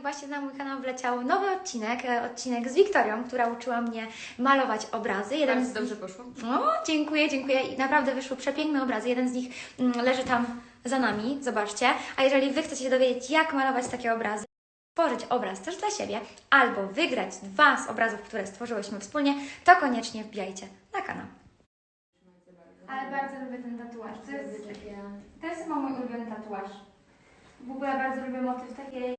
właśnie na mój kanał wleciał nowy odcinek, e, odcinek z Wiktorią, która uczyła mnie malować obrazy. Jeden Bardzo z dobrze poszło. O, dziękuję, dziękuję. I naprawdę wyszły przepiękne obrazy. Jeden z nich mm, leży tam za nami, zobaczcie. A jeżeli Wy chcecie się dowiedzieć, jak malować takie obrazy, tworzyć obraz też dla siebie, albo wygrać dwa z obrazów, które stworzyłyśmy wspólnie, to koniecznie wbijajcie na kanał. Ale bardzo lubię ten tatuaż. To jest, to jest chyba mój ulubiony tatuaż. W ogóle bardzo lubię motyw takiej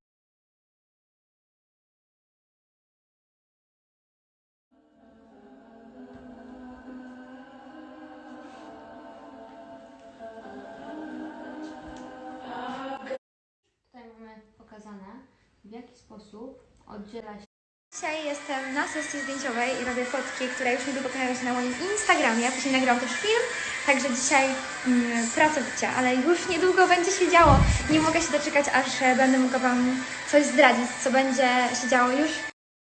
w jaki sposób oddziela się Dzisiaj jestem na sesji zdjęciowej i robię fotki, które już niedługo pojawią się na moim Instagramie. Później nagram też film, także dzisiaj mm, pracowicie, ale już niedługo będzie się działo. Nie mogę się doczekać, aż e, będę mogła Wam coś zdradzić, co będzie się działo już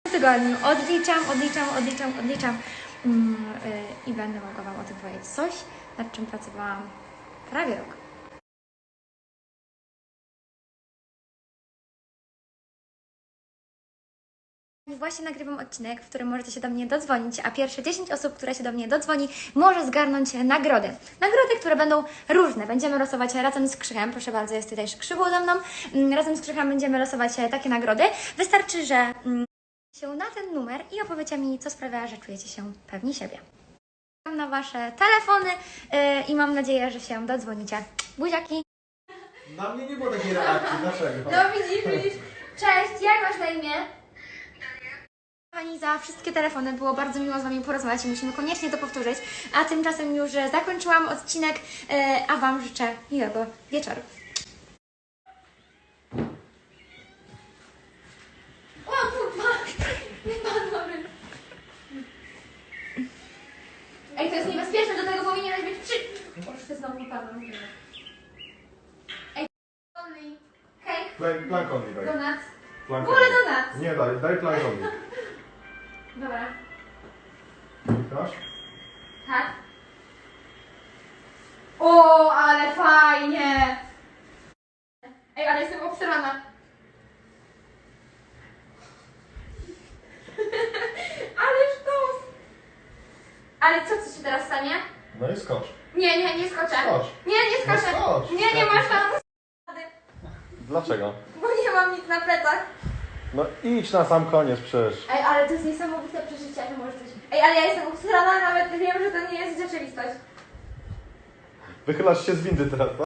w tygodniu. Odliczam, odliczam, odliczam, odliczam mm, y, i będę mogła Wam o tym powiedzieć. Coś, nad czym pracowałam prawie rok. Właśnie nagrywam odcinek, w którym możecie się do mnie dodzwonić, a pierwsze 10 osób, które się do mnie dodzwoni, może zgarnąć nagrody. Nagrody, które będą różne. Będziemy losować razem z Krzychem, proszę bardzo, jest tutaj Krzychu ze mną. Mm, Razem z Krzychem będziemy losować e, takie nagrody. Wystarczy, że mm, się na ten numer i opowiecie mi, co sprawia, że czujecie się pewni siebie. Czekam na Wasze telefony yy, i mam nadzieję, że się dodzwonicie. Buziaki! Na mnie nie było takiej reakcji, dlaczego? No widzisz, widzisz. Cześć, jak masz na imię? Pani za wszystkie telefony, było bardzo miło z Wami porozmawiać i musimy koniecznie to powtórzyć. A tymczasem już e, zakończyłam odcinek, e, a Wam życzę miłego wieczoru. Ej, to jest niebezpieczne, do tego powinieneś być przy... Już ty znowu wypadłam. Ej, only cake, Play, plank only daj. donuts. Plank W ogóle only. donuts. Nie daj, daj plank only. Dobra. Klikasz? Tak? O, ale fajnie! Ej, ale jestem obsrana. ale sztos! Ale co, co się teraz stanie? No i skocz. Nie, nie, nie skoczę. Skocz. Nie, nie skoczę. No skocz. Nie, nie masz tam, Dlaczego? bo nie mam nic na plecach. No idź na sam koniec przecież. Ej, ale to jest niesamowite przeżycie, że może coś... Ej, ale ja jestem obsrana, nawet wiem, że to nie jest rzeczywistość. Wychylasz się z windy teraz, tak?